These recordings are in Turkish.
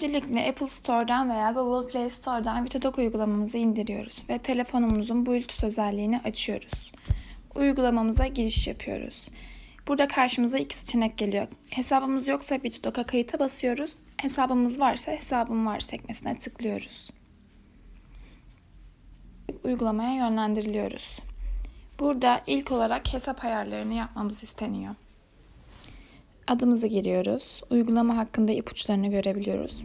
Öncelikle Apple Store'dan veya Google Play Store'dan VitaDoc uygulamamızı indiriyoruz ve telefonumuzun Bluetooth özelliğini açıyoruz. Uygulamamıza giriş yapıyoruz. Burada karşımıza iki seçenek geliyor. Hesabımız yoksa VitaDoc'a kayıta basıyoruz. Hesabımız varsa hesabım var sekmesine tıklıyoruz. Uygulamaya yönlendiriliyoruz. Burada ilk olarak hesap ayarlarını yapmamız isteniyor. Adımızı giriyoruz. Uygulama hakkında ipuçlarını görebiliyoruz.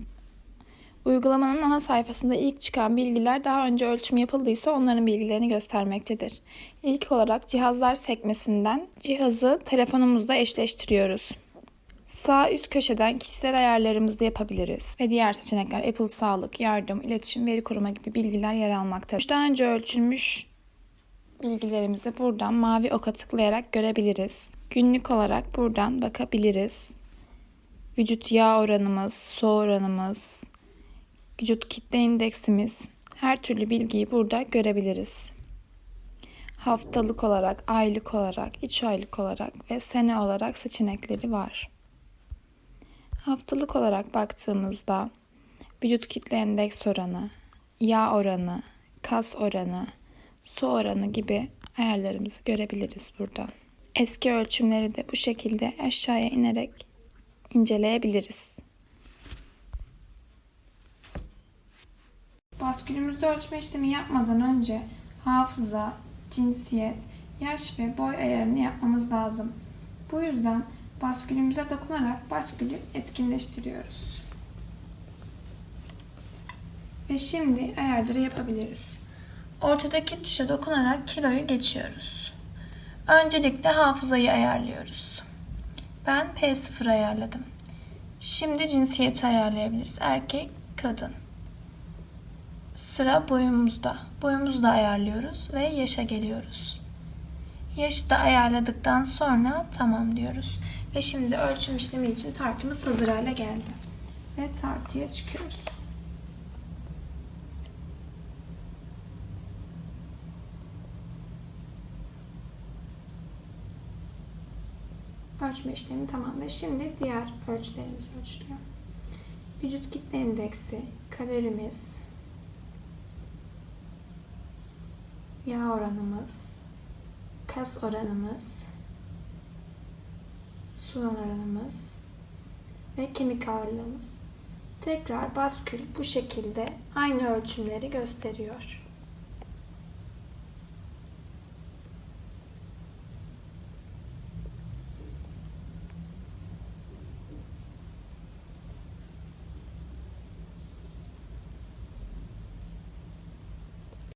Uygulamanın ana sayfasında ilk çıkan bilgiler daha önce ölçüm yapıldıysa onların bilgilerini göstermektedir. İlk olarak cihazlar sekmesinden cihazı telefonumuzla eşleştiriyoruz. Sağ üst köşeden kişisel ayarlarımızı yapabiliriz ve diğer seçenekler Apple Sağlık, Yardım, İletişim, Veri Koruma gibi bilgiler yer almaktadır. Daha önce ölçülmüş bilgilerimizi buradan mavi oka tıklayarak görebiliriz. Günlük olarak buradan bakabiliriz. Vücut yağ oranımız, su oranımız, vücut kitle indeksimiz, her türlü bilgiyi burada görebiliriz. Haftalık olarak, aylık olarak, üç aylık olarak ve sene olarak seçenekleri var. Haftalık olarak baktığımızda vücut kitle endeks oranı, yağ oranı, kas oranı, su oranı gibi ayarlarımızı görebiliriz buradan. Eski ölçümleri de bu şekilde aşağıya inerek inceleyebiliriz. Baskülümüzde ölçme işlemi yapmadan önce hafıza, cinsiyet, yaş ve boy ayarını yapmamız lazım. Bu yüzden baskülümüze dokunarak baskülü etkinleştiriyoruz. Ve şimdi ayarları yapabiliriz. Ortadaki tuşa dokunarak kiloyu geçiyoruz. Öncelikle hafızayı ayarlıyoruz. Ben P0 ayarladım. Şimdi cinsiyeti ayarlayabiliriz. Erkek, kadın. Sıra boyumuzda. Boyumuzu da ayarlıyoruz ve yaşa geliyoruz. Yaşı da ayarladıktan sonra tamam diyoruz. Ve şimdi ölçüm işlemi için tartımız hazır hale geldi. Ve tartıya çıkıyoruz. Ölçme işlemi tamam şimdi diğer ölçülerimiz ölçülüyor. Vücut kitle indeksi, kalorimiz, yağ oranımız, kas oranımız, su oranımız ve kemik ağırlığımız. Tekrar baskül bu şekilde aynı ölçümleri gösteriyor.